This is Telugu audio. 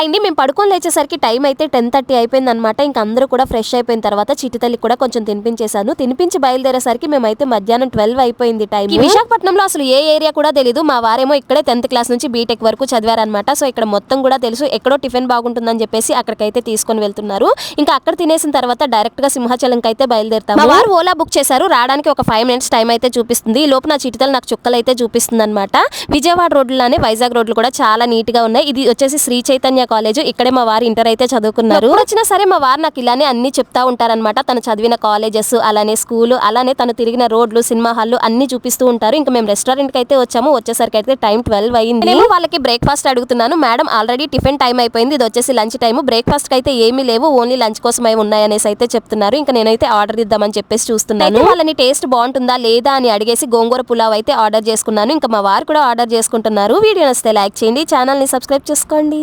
అయింది. మేము పడుకొని లేచేసరికి టైం అయితే టెన్ థర్టీ అయిపోయింది అనమాట ఇంకా అందరూ కూడా ఫ్రెష్ అయిపోయిన తర్వాత చిట్టి తల్లి కూడా కొంచెం తినిపించేశాను. తినిపించి బయలుదేరేసరికి మేమైతే మధ్యాహ్నం ట్వెల్వ్ అయిపోయింది టైం విశాఖపట్నంలో అసలు ఏ ఏరియా కూడా తెలియదు మా వారేమో ఇక్కడే టెన్త్ క్లాస్ నుంచి బీటెక్ వరకు చదివారనమాట సో ఇక్కడ మొత్తం కూడా తెలుసు ఎక్కడో టిఫిన్ బాగుంటుందని చెప్పేసి అక్కడికైతే తీసుకొని వెళ్తున్నారు. ఇంకా అక్కడ తినేసిన తర్వాత డైరెక్ట్గా సింహాచలంకి అయితే బయలుదేరుతాం మా వారు ఓలా బుక్ చేశారు. రావడానికి ఒక ఫైవ్ మినిట్స్ టైం అయితే చూపిస్తుంది. ఈ లోపు నా చిటితలు నాకు చుక్కలు అయితే చూపిస్తుంది అనమాట విజయవాడ రోడ్లోనే వైజాగ్ రోడ్లు కూడా చాలా నీట్గా ఉన్నాయి. ఇది వచ్చేసి శ్రీ చైతన్య కాలేజ్. ఇక్కడే మా వారు ఇంటర్ అయితే చదువుకున్నారు. వచ్చినా సరే మా వారు నాకు ఇలానే అన్ని చెప్తా ఉంటారన్నమాట. తను చదివిన కాలేజెస్ అలానే స్కూల్ అలానే తను తిరిగిన రోడ్లు సినిమా హాల్లు అన్ని చూపిస్తూ ఉంటారు. ఇంకా మేము రెస్టారెంట్కి అయితే వచ్చాము. వచ్చేసరికి అయితే టైం ట్వెల్వ్ అయింది. నేను వాళ్ళకి బ్రేక్ఫాస్ట్ అడుగుతున్నాను. మేడం ఆల్రెడీ టిఫిన్ టైం అయిపోయింది. ఇది వచ్చేసి లంచ్ టైం బ్రేక్ఫాస్ట్కి అయితే ఏమీ లేవు. ఓన్లీ లంచ్ కోసం అవి ఉన్నాయి అనేసి అయితే చెప్తున్నారు. ఇంకా నేనైతే ఆర్డర్ ఇద్దామని చెప్పేసి చూస్తున్నాను. వాళ్ళని టేస్ట్ బాగుంటుందా లేదా అని అడిగేసి గోంగూర పులావ్ అయితే ఆర్డర్ చేసుకున్నాను. ఇంకా మా వారు కూడా ఆర్డర్ చేసుకుంటున్నారు. వీడియో నచ్చితే లైక్ చేయండి. ఛానల్ని సబ్స్క్రైబ్ చేసుకోండి.